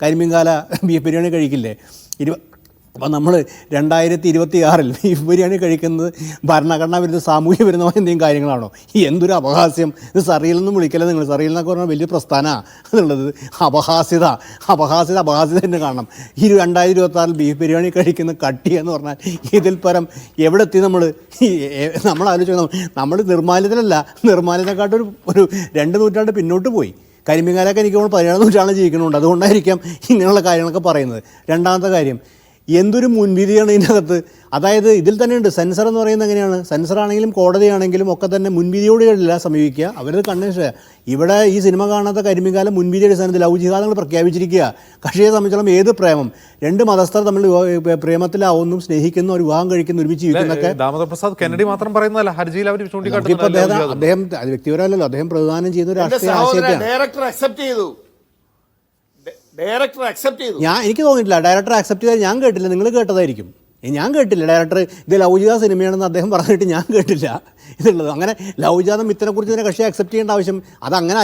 കരിമീൻകാല beef biryani കഴിക്കില്ലേ? ഇരു അപ്പം നമ്മൾ രണ്ടായിരത്തി ഇരുപത്തി ആറിൽ ബീഫ് ബിരിയാണി കഴിക്കുന്നത് ഭരണഘടനാ വിരുദ്ധ സാമൂഹ്യ വിരുദ്ധമായ എന്തെങ്കിലും കാര്യങ്ങളാണോ? എന്തൊരു അപഹാസ്യം? ഇത് സറിയിൽ നിന്നും വിളിക്കല്ലേ നിങ്ങൾ? സറിയിൽ എന്നൊക്കെ പറഞ്ഞാൽ വലിയ പ്രസ്ഥാനമാണ് എന്നുള്ളത്. അപഹാസ്യത. അപഹാസ്യത അപഹാസ്യത തന്നെ കാണണം. ഈ രണ്ടായിരത്തി ഇരുപത്തി ആറിൽ ബീഫ് ബിരിയാണി കഴിക്കുന്ന കട്ടി എന്ന് പറഞ്ഞാൽ ഇതിൽ പരം എവിടെ എത്തി നമ്മൾ നമ്മൾ ആലോചിക്കണം നമ്മൾ നിർമ്മാല്യത്തിലല്ല. നിർമ്മാല്യത്തെക്കാട്ടൊരു ഒരു രണ്ട് നൂറ്റാണ്ട് പിന്നോട്ട് പോയി. കരിമീൻകാരൊക്കെ എനിക്ക് പതിനേഴാം നൂറ്റാണ്ട് ജീവിക്കുന്നുണ്ട്. അതുകൊണ്ടായിരിക്കാം ഇങ്ങനെയുള്ള കാര്യങ്ങളൊക്കെ പറയുന്നത്. രണ്ടാമത്തെ കാര്യം എന്തൊരു മുൻവിധിയാണ് ഇതിനകത്ത്? അതായത് ഇതിൽ തന്നെയുണ്ട് സെൻസർ എന്ന് പറയുന്നത് എങ്ങനെയാണ്? സെൻസർ ആണെങ്കിലും കോടതിയാണെങ്കിലും ഒക്കെ തന്നെ മുൻവിധിയോടുകളില്ല സമീപിക്കുക. അവരത് കണ്ണേഷ ഇവിടെ ഈ സിനിമ കാണാത്ത കരിമികാലം മുൻവിധി അടിസ്ഥാനത്തിൽ ഔചികാതങ്ങൾ ജിഹാദങ്ങൾ പ്രഖ്യാപിച്ചിരിക്കുക. കക്ഷിയെ സംബന്ധിച്ചോളം ഏത് പ്രേമം? രണ്ട് മതസ്ഥർ തമ്മിൽ പ്രേമത്തിലാവുന്നു സ്നേഹിക്കുന്നു ഒരു വിവാഹം കഴിക്കുന്നു ഒരുമിച്ച് ജീവിക്കുന്നൊക്കെ. ദാമോദർ പ്രസാദ് കെന്നഡി മാത്രം പറയുന്നതല്ല. ഹർജിയിൽ അവർ അദ്ദേഹം അദ്ദേഹം അത് വ്യക്തിപരമല്ലല്ലോ. അദ്ദേഹം പ്രധാനം ചെയ്യുന്ന ഒരു രാഷ്ട്രീയ ഡയറക്ടർ അക്സെപ്റ്റ് ചെയ്തു. ഡയറക്ടർ അക്സെപ്റ്റ് ചെയ്തു. ഞാൻ എനിക്ക് തോന്നിയിട്ടില്ല. ഡയറക്ടർ അക്സെപ്റ്റ് ചെയ്താൽ ഞാൻ കേട്ടില്ല. നിങ്ങൾ കേട്ടതായിരിക്കും. ഞാൻ കേട്ടില്ല. ഡയറക്ടർ ഇത് ലൗജിത സിനിമയാണെന്ന് അദ്ദേഹം പറഞ്ഞിട്ട് ഞാൻ കേട്ടില്ല ഇതുള്ളത് അങ്ങനെ ലൗജിത മിത്തിനെ കുറിച്ച് തന്നെ കക്ഷി അക്സെപ്റ്റ് ചെയ്യേണ്ട ആവശ്യം അത് അങ്ങനെ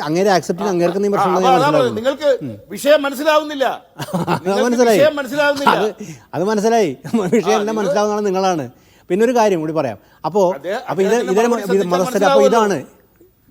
അങ്ങനെ അക്സെപ്റ്റ് ചെയ്യാൻ അങ്ങേർക്ക് നീ പ്രശ്നം നിങ്ങൾക്ക് വിഷയം മനസ്സിലാവുന്നില്ല. അത് മനസ്സിലായി. വിഷയം മനസ്സിലാവുന്നില്ല. അത് മനസ്സിലായി. വിഷയം എല്ലാം മനസ്സിലാവുന്നതാണ് നിങ്ങളാണ്. പിന്നെ ഒരു കാര്യം കൂടി പറയാം. അപ്പോൾ അപ്പൊ അപ്പോൾ ഇത് ഇതര ശ്രദ്ധിച്ചാൽ അപ്പോൾ ഇതാണ്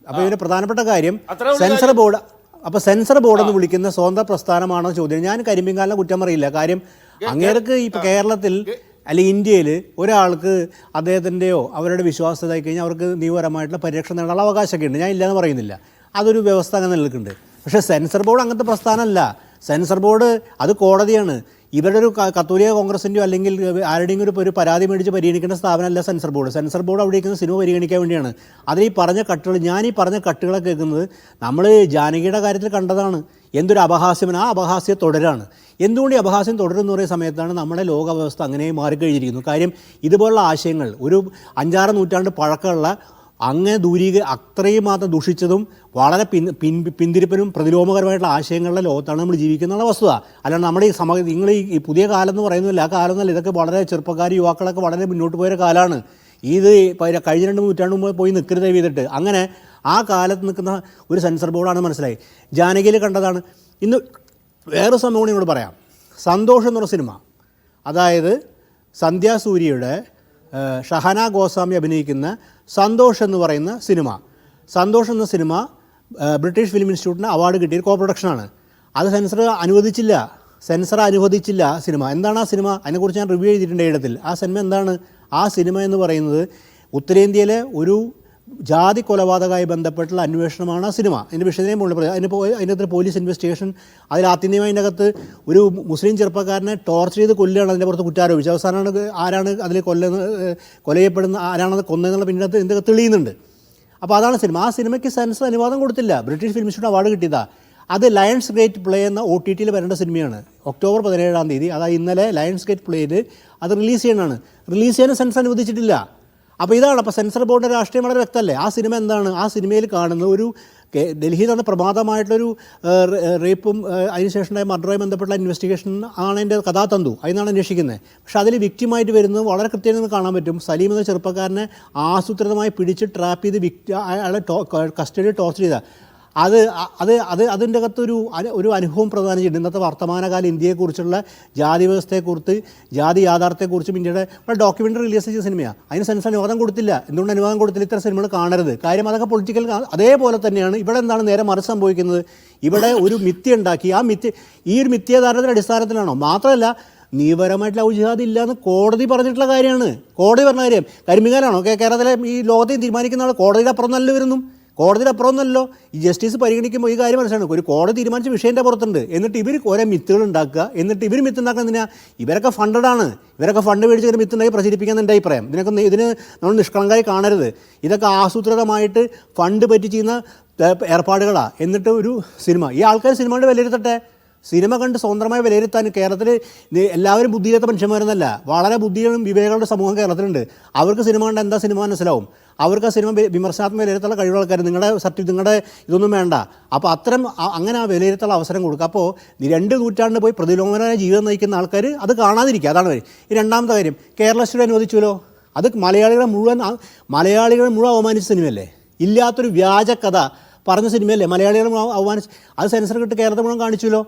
അപ്പോൾ ഇതിന്റെ പ്രധാനപ്പെട്ട കാര്യം സെൻസർ ബോർഡ് അപ്പോൾ സെൻസർ ബോർഡ് എന്ന് വിളിക്കുന്ന സ്വതന്ത്ര പ്രസ്ഥാനമാണോ ചോദ്യം. ഞാൻ കരിമ്പിങ്കാലിനെ കുറ്റം പറയില്ല. കാര്യം അങ്ങേർക്ക് ഇപ്പൊ കേരളത്തിൽ അല്ലെ ഇന്ത്യയിൽ ഒരാൾക്ക് അദ്ദേഹത്തിന്റെയോ അവരുടെ വിശ്വാസത കഴിഞ്ഞാൽ അവർക്ക് നിയമപരമായിട്ടുള്ള പരിരക്ഷ നേടാനുള്ള അവകാശമൊക്കെ ഉണ്ട്. ഞാൻ ഇല്ലയെന്ന് പറയുന്നില്ല. അതൊരു വ്യവസ്ഥ അങ്ങനെ നിലനിൽക്കുന്നുണ്ട്. പക്ഷേ സെൻസർ ബോർഡ് അങ്ങനത്തെ പ്രസ്ഥാനമല്ല. സെൻസർ ബോർഡ് അത് കോടതിയാണ്. ഇവരുടെ ഒരു കത്തോലിക കോൺഗ്രസിന്റെയോ അല്ലെങ്കിൽ ആരുടെയും ഒരു ഒരു പരാതി മേടിച്ച് പരിഗണിക്കേണ്ട സ്ഥാപനമല്ല സെൻസർ ബോർഡ്. സെൻസർ ബോർഡ് അവിടെ ഇരിക്കുന്ന സിനിമ പരിഗണിക്കാൻ വേണ്ടിയാണ്. അതിൽ ഈ പറഞ്ഞ കട്ടുകൾ ഞാൻ ഈ പറഞ്ഞ കട്ടുകളെ കേൾക്കുന്നത് നമ്മൾ ജാനകിയുടെ കാര്യത്തിൽ കണ്ടതാണ്. എന്തൊരു അപഹാസ്യമാണ്. ആ അപഹാസ്യം തുടരാണ്. എന്തുകൊണ്ട് ഈ അപഹാസ്യം തുടരുന്ന പറയുന്ന സമയത്താണ് നമ്മുടെ ലോകവ്യവസ്ഥ അങ്ങനെ മാറിക്കഴിഞ്ഞിരിക്കുന്നു. കാര്യം ഇതുപോലുള്ള ആശയങ്ങൾ ഒരു അഞ്ചാറ് നൂറ്റാണ്ട് പഴക്കമുള്ള അങ്ങനെ ദൂരീക അത്രയും മാത്രം ദുഷിച്ചതും വളരെ പിൻ പിൻ പിന്തിരിപ്പനും പ്രതിലോമകരമായിട്ടുള്ള ആശയങ്ങളുടെ ലോകത്താണ് നമ്മൾ ജീവിക്കുന്ന വസ്തുത. അല്ലാണ്ട് നമ്മുടെ ഈ സമ നിങ്ങൾ ഈ പുതിയ കാലം എന്ന് പറയുന്നില്ല ആ കാലം എന്നല്ല ഇതൊക്കെ വളരെ ചെറുപ്പക്കാർ യുവാക്കളൊക്കെ വളരെ മുന്നോട്ട് പോയ കാലമാണ് ഇത് കഴിഞ്ഞ രണ്ട് നൂറ്റാണ്ട് മുമ്പ് പോയി നിൽക്കരുത് ചെയ്തിട്ട്. അങ്ങനെ ആ കാലത്ത് നിൽക്കുന്ന ഒരു സെൻസർ ബോർഡാണ് മനസ്സിലായി. ജാനകിയിൽ കണ്ടതാണ്. ഇന്ന് വേറെ സംഭവം കൂടി പറയാം. സന്തോഷം എന്നുള്ള സിനിമ. അതായത് സന്ധ്യ സൂര്യയുടെ ആ, ഷഹന ഗോസ്വാമി അഭിനയിക്കുന്ന സന്തോഷ് എന്ന് പറയുന്ന സിനിമ. സന്തോഷ് എന്ന സിനിമ ബ്രിട്ടീഷ് ഫിലിം ഇൻസ്റ്റിറ്റ്യൂട്ടിന് അവാർഡ് കിട്ടിയ കോ പ്രൊഡക്ഷനാണ് അത് സെൻസർ അനുവദിച്ചില്ല. സെൻസർ അനുവദിച്ചില്ല സിനിമ. എന്താണ് ആ സിനിമ? അതിനെക്കുറിച്ച് ഞാൻ റിവ്യൂ ചെയ്തിട്ടുണ്ട് ഇടത്തിൽ. ആ സിനിമ എന്താണ്? ആ സിനിമ എന്ന് പറയുന്നത് ഉത്തരേന്ത്യയിലെ ഒരു ജാതി കൊലപാതകമായി ബന്ധപ്പെട്ടുള്ള അന്വേഷണമാണ് ആ സിനിമ. അതിന്റെ വിഷയത്തിനെ മുകളിൽ പറയാം. അതിന് അതിനകത്ത് പോലീസ് ഇൻവെസ്റ്റിഗേഷൻ അതിൽ ആത്യന്തികമായി അതിനകത്ത് ഒരു മുസ്ലിം ചെറുപ്പക്കാരനെ ടോർച്ചർ ചെയ്ത് കൊല്ലുകയാണ് അതിന്റെ പുറത്ത് കുറ്റാരോപിച്ചത് അവസാനമാണ് ആരാണ് അതിൽ കൊല്ലുന്ന കൊലയപ്പെടുന്ന ആരാണത് കൊന്നതെന്നുള്ള പിന്നീട് എന്തൊക്കെ തെളിയുന്നുണ്ട്. അപ്പോൾ അതാണ് സിനിമ. ആ സിനിമയ്ക്ക് സെൻസർ അനുവാദം കൊടുത്തില്ല. ബ്രിട്ടീഷ് ഫിലിം ഇൻസ്റ്റിറ്റ്യൂട്ട് അവാർഡ് കിട്ടിയതാണ് അത് ലയൺസ് ഗേറ്റ് പ്ലേ എന്ന ഒ ടി ടിയിൽ വരേണ്ട സിനിമയാണ്. ഒക്ടോബർ പതിനേഴാം തീയതി. അതായത് ഇന്നലെ ലയൺസ് ഗേറ്റ് പ്ലേയിൽ അത് റിലീസ് ചെയ്യണമാണ് റിലീസ് ചെയ്യാൻ സെൻസ് അനുവദിച്ചിട്ടില്ല. അപ്പോൾ ഇതാണ് അപ്പോൾ സെൻസർ ബോർഡിന്റെ രാഷ്ട്രീയം വളരെ വ്യക്തമല്ലേ? ആ സിനിമ എന്താണ്? ആ സിനിമയിൽ കാണുന്ന ഒരു ഡൽഹി ഡൽഹിയിൽ നടന്ന പ്രമാദമായിട്ടുള്ളൊരു ഏഹ്, റേപ്പും ഏഹ്, അതിനുശേഷമുണ്ടായ മർഡറുമായി ബന്ധപ്പെട്ട ഇൻവെസ്റ്റിഗേഷൻ ആണ് എന്റെ കഥാതന്തു. അതിനാണ് അന്വേഷിക്കുന്നത്. പക്ഷേ അതിൽ വിക്റ്റിമായിട്ട് വരുന്നത് വളരെ കൃത്യമായി കാണാൻ പറ്റും. സലീം എന്ന ചെറുപ്പക്കാരനെ ആസൂത്രിതമായി പിടിച്ച് ട്രാപ്പ് ചെയ്ത് വിക്റ്റ് അയാളെ കസ്റ്റഡി ടോർച്ചർ ചെയ്ത. അത് അത് അത് അതിന്റെ അകത്തൊരു ഒരു അനുഭവം പ്രദാനം ചെയ്യുന്നുണ്ട് ഇന്നത്തെ വർത്തമാനകാല ഇന്ത്യയെക്കുറിച്ചുള്ള ജാതി വ്യവസ്ഥയെക്കുറിച്ച് ജാതി യാഥാർത്ഥ്യത്തെക്കുറിച്ചും ഇന്ത്യയുടെ ഒരു ഡോക്യുമെന്ററി റിലീസ് ചെയ്ത സിനിമയാണ് അതിന് സെൻസ് അനുവാദം കൊടുത്തില്ല. എന്തുകൊണ്ട് അനുവാദം കൊടുത്തില്ല? ഇത്തരം സിനിമകൾ കാണരുത്. കാര്യം അതൊക്കെ പൊളിറ്റിക്കൽ അതേപോലെ തന്നെയാണ് ഇവിടെ എന്താണ് നേരെ മറിച്ച് സംഭവിക്കുന്നത്? ഇവിടെ ഒരു മിഥ്യ ഉണ്ടാക്കി. ആ മിഥ്യ ഈ ഒരു മിഥ്യാധാരണത്തിന്റെ അടിസ്ഥാനത്തിലാണോ? മാത്രമല്ല നിയമപരമായിട്ടുള്ള ഔജിഹാദ് ഇല്ല എന്ന് കോടതി പറഞ്ഞിട്ടുള്ള കാര്യമാണ്. കോടതി പറഞ്ഞ കാര്യം കരിമികാലാണോ? കേരളത്തിലെ ഈ ലോകത്തെ തീരുമാനിക്കുന്ന ആൾ കോടതിയുടെ അപ്പുറം നല്ല വരുന്നു. കോടതിയുടെ അപ്പുറം ഒന്നല്ലോ ഈ ജസ്റ്റിസ് പരിഗണിക്കുമ്പോൾ ഈ കാര്യം മനസ്സിലാണ് ഒരു കോടതി തീരുമാനിച്ച വിഷയന്റെ പുറത്തുണ്ട്. എന്നിട്ട് ഇവർ ഓരോ മിത്തുകൾ ഉണ്ടാക്കുക. എന്നിട്ട് ഇവർ മിത്ത് ഉണ്ടാക്കുന്ന എന്തിനാ? ഇവരൊക്കെ ഫണ്ടഡാണ് ഇവരൊക്കെ ഫണ്ട് മേടിച്ച് ഒരു മിത്തുണ്ടായി പ്രചരിപ്പിക്കാൻ എന്റെ അഭിപ്രായം. ഇതിനൊക്കെ ഇതിന് നമ്മൾ നിഷ്കളങ്കായി കാണരുത്. ഇതൊക്കെ ആസൂത്രിതമായിട്ട് ഫണ്ട് പറ്റി ചെയ്യുന്ന ഏർപ്പാടുകളാണ് എന്നിട്ട് ഒരു സിനിമ. ഈ ആൾക്കാർ സിനിമയുടെ വിലയിരുത്തട്ടെ? സിനിമ കണ്ട് സ്വതന്ത്രമായി വിലയിരുത്താൻ കേരളത്തിൽ എല്ലാവരും ബുദ്ധിയില്ലാത്ത മനുഷ്യന്മാരെന്നല്ല. വളരെ ബുദ്ധികളും വിവേകളുടെ സമൂഹം കേരളത്തിലുണ്ട്. അവർക്ക് സിനിമ കണ്ട് എന്താ സിനിമ മനസ്സിലാവും? അവർക്ക് ആ സിനിമ വിമർശനാത്മക വിലയിരുത്തുള്ള കഴിവുള്ള ആൾക്കാർ നിങ്ങളുടെ സർട്ടി നിങ്ങളുടെ ഇതൊന്നും വേണ്ട. അപ്പോൾ അത്തരം അങ്ങനെ ആ വിലയിരുത്തുള്ള അവസരം കൊടുക്കുക അപ്പോൾ രണ്ട് നൂറ്റാണ്ട് പോയി പ്രതിലോമന ജീവിതം നയിക്കുന്ന ആൾക്കാർ അത് കാണാതിരിക്കുക. അതാണ് വരും ഈ രണ്ടാമത്തെ കാര്യം കേരള സ്റ്റുഡി അനുവദിച്ചുവല്ലോ? അത് മലയാളികളെ മുഴുവൻ മലയാളികളെ മുഴുവൻ അവമാനിച്ച സിനിമയല്ലേ? ഇല്ലാത്തൊരു വ്യാജ കഥ പറഞ്ഞ സിനിമയല്ലേ? മലയാളികളെ മുഴുവൻ അവമാനിച്ച് അത് സെൻസർ കിട്ട് കേരളത്തെ മുഴുവൻ കാണിച്ചല്ലോ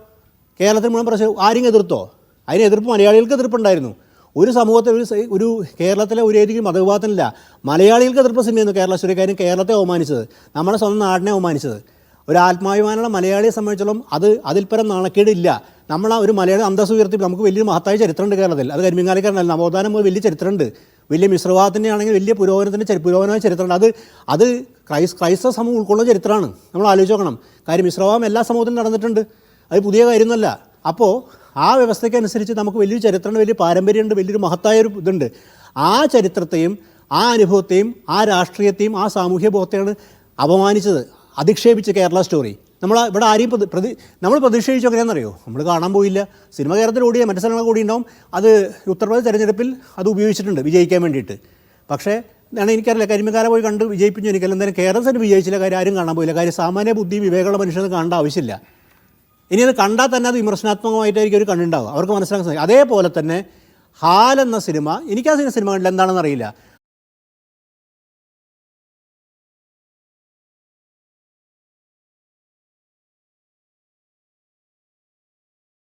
കേരളത്തിൽ മുഴുവൻ പ്രശ്നം ആരും എതിർത്തോ? അതിന് എതിർപ്പ് മലയാളികൾക്ക് എതിർപ്പുണ്ടായിരുന്നു. ഒരു സമൂഹത്തിൽ ഒരു ഒരു കേരളത്തിലെ ഒരു ഏതെങ്കിലും മതവിഭാഗത്തിനില്ല മലയാളികൾക്ക് എതിർപ്പ് സിനിമയായിരുന്നു കേരള സ്റ്റോറിക്കാരും കേരളത്തെ അവമാനിച്ചത് നമ്മുടെ സ്വന്തം നാടിനെ അവമാനിച്ചത്. ഒരു ആത്മാഭിമാനമുള്ള മലയാളിയെ സംബന്ധിച്ചിടത്തോളം അത് അതിൽപ്പരം നാണക്കേടില്ല. നമ്മൾ ആ ഒരു മലയാളി അന്തസ് ഉയർത്തി നമുക്ക് വലിയൊരു മഹത്തായ ചരിത്രമുണ്ട് കേരളത്തിൽ. അത് കരിമിങ്ങാലിക്കാരനല്ല നവോത്ഥാനം മുതൽ വലിയ ചരിത്രമുണ്ട്. വലിയ മിശ്രവാദത്തിന്റെ ആണെങ്കിൽ വലിയ പുരോഗമനത്തിന്റെ പുരോഗമനമായ ചരിത്രമുണ്ട്. അത് അത് ക്രൈസ് ക്രൈസ്തവ സമൂഹം ഉൾക്കൊള്ളുന്ന ചരിത്രമാണ്. നമ്മൾ ആലോചിച്ച് നോക്കണം. കാര്യം മിശ്രവാദം എല്ലാ സമൂഹത്തിലും നടന്നിട്ടുണ്ട്. അത് പുതിയ കാര്യമൊന്നുമല്ല. അപ്പോൾ ആ വ്യവസ്ഥയ്ക്കനുസരിച്ച് നമുക്ക് വലിയൊരു ചരിത്രമുണ്ട് വലിയ പാരമ്പര്യമുണ്ട് വലിയൊരു മഹത്തായ ഒരു ഇതുണ്ട്. ആ ചരിത്രത്തെയും ആ അനുഭവത്തെയും ആ രാഷ്ട്രീയത്തെയും ആ സാമൂഹ്യ ബോധത്തെയാണ് അപമാനിച്ചത് അധിക്ഷേപിച്ച് കേരള സ്റ്റോറി. നമ്മൾ ഇവിടെ ആരെയും പ്രതി നമ്മൾ പ്രതിഷേധിച്ചു എങ്ങനെയാണെന്നറിയോ? നമ്മൾ കാണാൻ പോയില്ല. സിനിമ കേരളത്തിൽ ഓടിയ മറ്റു സ്ഥലങ്ങൾ കൂടി ഉണ്ടാവും. അത് ഉത്തർപ്രദേശ് തെരഞ്ഞെടുപ്പിൽ അത് ഉപയോഗിച്ചിട്ടുണ്ട് വിജയിക്കാൻ വേണ്ടിയിട്ട്. പക്ഷേ ഞാൻ എനിക്കറിയില്ല കരിമക്കാരെ പോയി കണ്ട് വിജയിപ്പിച്ചു. എനിക്കല്ല എന്തായാലും കേരളത്തിൽ വിജയിച്ചില്ല. കാര്യം ആരും കാണാൻ പോയില്ല. കാര്യം സാമാന്യ ബുദ്ധി വിവേകമുള്ള മനുഷ്യർ കാണേണ്ട ആവശ്യമില്ല. ഇനി അത് കണ്ടാൽ തന്നെ അത് വിമർശനാത്മകമായിട്ടായിരിക്കും ഒരു കണ്ണുണ്ടാവുക. അവർക്ക് മനസ്സിലാക്കാൻ സാധിക്കും. അതേപോലെ തന്നെ ഹാൽ എന്ന സിനിമ എനിക്ക് ആ സിനിമ കണ്ടില്ല എന്താണെന്ന് അറിയില്ല.